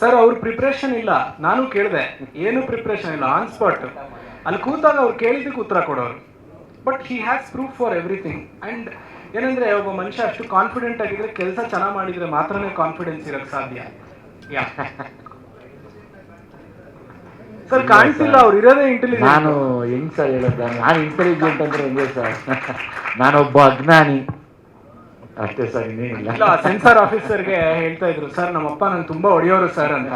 Sir ಅವ್ರ preparation ಇಲ್ಲ. ನಾನು ಕೇಳಿದೆ. ಏನು ಪ್ರಿಪ್ರೇಷನ್ ಇಲ್ಲ? ಆನ್ ಸ್ಪಾಟ್ ಅಲ್ಲಿ ಕೂತಾಗ ಅವ್ರು ಕೇಳಿದ್ದಕ್ಕೆ ಉತ್ತರ ಕೊಡೋರು. But he has proof for everything and ಏನಂದ್ರೆ ಒಬ್ಬ ಮನುಷ್ಯ ಅಷ್ಟು ಕಾನ್ಫಿಡೆಂಟ್ ಆಗಿದ್ರೆ ಕೆಲಸ ಚೆನ್ನಾಗಿ ಮಾಡಿದ್ರೆ ಮಾತ್ರನೇ ಕಾನ್ಫಿಡೆನ್ಸ್ ಇರಕ್ಕೆ ಸಾಧ್ಯ. ಯಾ ಸರ್ ಕಾಣಿಸಿಲ್ಲ. ಅವ್ರು ಇರೋದೇ ಇಂಟೆಲಿಜೆಂಟ್ ನಾನು ಹೆಂಗ್ ಸರ್ ಹೇಳೋದ? ನಾನು ಇಂಟೆಲಿಜೆಂಟ್ ಅಂದ್ರೆ ಹೆಂಗೆ ಸರ್ ನಾನೊಬ್ಬ ಅಜ್ಞಾನಿ. ಅಷ್ಟೇ ಸರ್ ಇನ್ನೇನಿಲ್ಲ. ಇಲ್ಲ ಸೆನ್ಸಾರ್ ಆಫೀಸರ್ಗೆ ಹೇಳ್ತಾ ಇದ್ರು ಸರ್ ನಮ್ಮಪ್ಪ ನಾನು ತುಂಬಾ ಹೊಡೆಯೋರು ಸರ್ ಅಂತ.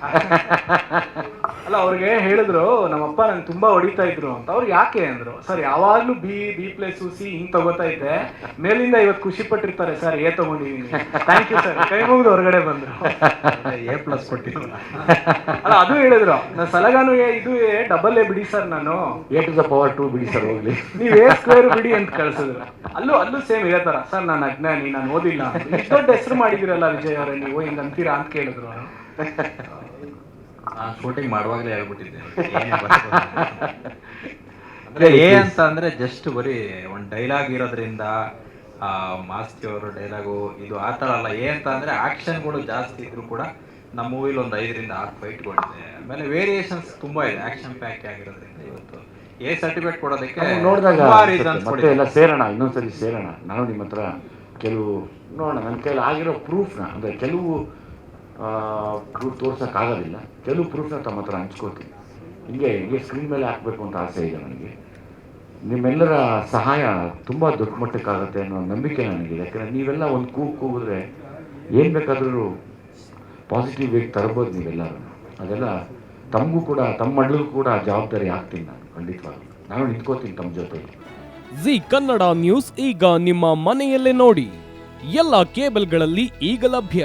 ಅಲ್ಲ ಅವ್ರಿಗೆ ಹೇಳಿದ್ರು ನಮ್ಮಪ್ಪ ನಂಗೆ ತುಂಬಾ ಹೊಡಿತಾ ಇದ್ರು ಅಂತ. ಅವ್ರು ಯಾಕೆ ಅಂದ್ರು ಸರ್ ಯಾವಾಗ್ಲೂ ಬಿ ಬಿ ಪ್ಲಸ್ ಸಿ ಹಿಂಗ್ ತಗೋತಾ ಇದ್ದೆ. ಮೇಲಿಂದ ಇವತ್ತು ಖುಷಿ ಪಟ್ಟಿರ್ತಾರೆ ಸರ್ ಎ ತಗೊಂಡಿದೀನಿ. ಥ್ಯಾಂಕ್ ಯು ಸರ್ ಕೈ ಮುಗಿದು ಹೊರಗಡೆ ಬಂದ್ರು. ಎ ಪ್ಲಸ್ ಕೊಟ್ಟಿದ್ರು. ಅಲ್ಲ ಅದು ಹೇಳಿದ್ರು. ನನ್ನ ಸಲಗಾನು ಎ ಇದು ಡಬಲ್ ಎ ಬಿಡಿ ಸರ್ ನಾನು. A to the power two ಬಿಡಿ ಸರ್ ಹೋಗ್ಲಿ. ನೀವ್ ಏ ಸ್ಕ್ವೇರ್ ಬಿಡಿ ಅಂತ ಕಳ್ಸಿದ್ರು. ಅಲ್ಲೂ ಅಲ್ಲೂ ಸೇಮ್ ಇದೇ ತರ ಸರ್ ನಾನು ಅಜ್ಞಾನಿ ನಾನು ಓದಿಲ್ಲ ದೊಡ್ಡ ಹೆಸರು ಮಾಡಿದಿರಲ್ಲ ವಿಜಯ್ ಅವರೇ ನೀವು ಹಿಂಗ್ ಅಂತೀರಾ ಅಂತ ಕೇಳಿದ್ರು. ನಾನು ಶೂಟಿಂಗ್ ಮಾಡುವಾಗಲೇ ಹೇಳ್ಬಿಟ್ಟಿದ್ದೆ. ಅಂದ್ರೆ ಎ ಅಂತ ಅಂದ್ರೆ ಜಸ್ಟ್ ಬರೀ ಒಂದು ಡೈಲಾಗ್ ಇರೋದ್ರಿಂದ ಆ ಮಾಸ್ತಿ ಅವರು ಡೈಲಾಗು ಇದು ಆ ಥರ ಅಲ್ಲ. ಏನಂತ ಅಂತ ಅಂದ್ರೆ ಆಕ್ಷನ್ಗಳು ಜಾಸ್ತಿ ಇದ್ರು ಕೂಡ ನಮ್ಮ ಮೂವಿಲಿ ಒಂದು ಐದರಿಂದ ಆರು ಫೈಟ್ಗಳಿದೆ ಆಮೇಲೆ ವೇರಿಯೇಷನ್ಸ್ ತುಂಬಾ ಇದೆ. ಆಕ್ಷನ್ ಪ್ಯಾಕ್ ಆಗಿರೋದ್ರಿಂದ ಇವತ್ತು. ಎ ಸರ್ಟಿಫಿಕೇಟ್ ಕೊಡೋದಕ್ಕೆ ನೋಡಿದಾಗ ಮತ್ತೆ. ಎಲ್ಲ ಸೇರೋಣ ಇನ್ನೊಂದ್ಸರಿ ಸೇರೋಣ. ನಾನು ನಿಮ್ಮ ಹತ್ರ ಕೆಲವು ನೋಡೋಣ ನನ್ನ ಕೈಯಲ್ಲಿ ಆಗಿರೋ ಪ್ರೂಫ್ನ ಅಂದರೆ ಕೆಲವು ಪ್ರೂಫ್ ತೋರ್ಸೋಕ್ಕಾಗೋದಿಲ್ಲ ಕೆಲವು ಪ್ರೂಫ್ನ ತಮ್ಮ ಹತ್ರ ಹಂಚ್ಕೋತೀನಿ. ಹಿಂಗೆ ಹಿಂಗೆ ಸ್ಕ್ರೀನ್ ಮೇಲೆ ಹಾಕಬೇಕು ಅಂತ ಆಸೆ ಇದೆ ನನಗೆ. ನಿಮ್ಮೆಲ್ಲರ ಸಹಾಯ ತುಂಬ ದೊಡ್ಡ ಮಟ್ಟಕ್ಕಾಗುತ್ತೆ ಅನ್ನೋ ನಂಬಿಕೆ ನನಗಿದೆ. ಯಾಕಂದರೆ ನೀವೆಲ್ಲ ಒಂದು ಕೂಗು ಕೂಗಿದ್ರೆ ಏನು ಬೇಕಾದರೂ ಪಾಸಿಟಿವ್ ವೇಗ್ ತರ್ಬೋದು ನೀವೆಲ್ಲರೂ. ಅದೆಲ್ಲ ತಮಗೂ ಕೂಡ, ತಮ್ಮ ಮಡ್ಲಿಗೂ ಕೂಡ ಜವಾಬ್ದಾರಿ ಆಗ್ತೀನಿ ನಾನು ಖಂಡಿತವಾಗಿ ನಾನು ನಿಂತ್ಕೋತೀನಿ ತಮ್ಮ ಜೊತೆ ಜಿ ಕನ್ನಡ ನ್ಯೂಸ್ ಈಗ ನಿಮ್ಮ ಮನೆಯಲ್ಲೇ ನೋಡಿ. ಎಲ್ಲ ಕೇಬಲ್ಗಳಲ್ಲಿ ಈಗ ಲಭ್ಯ.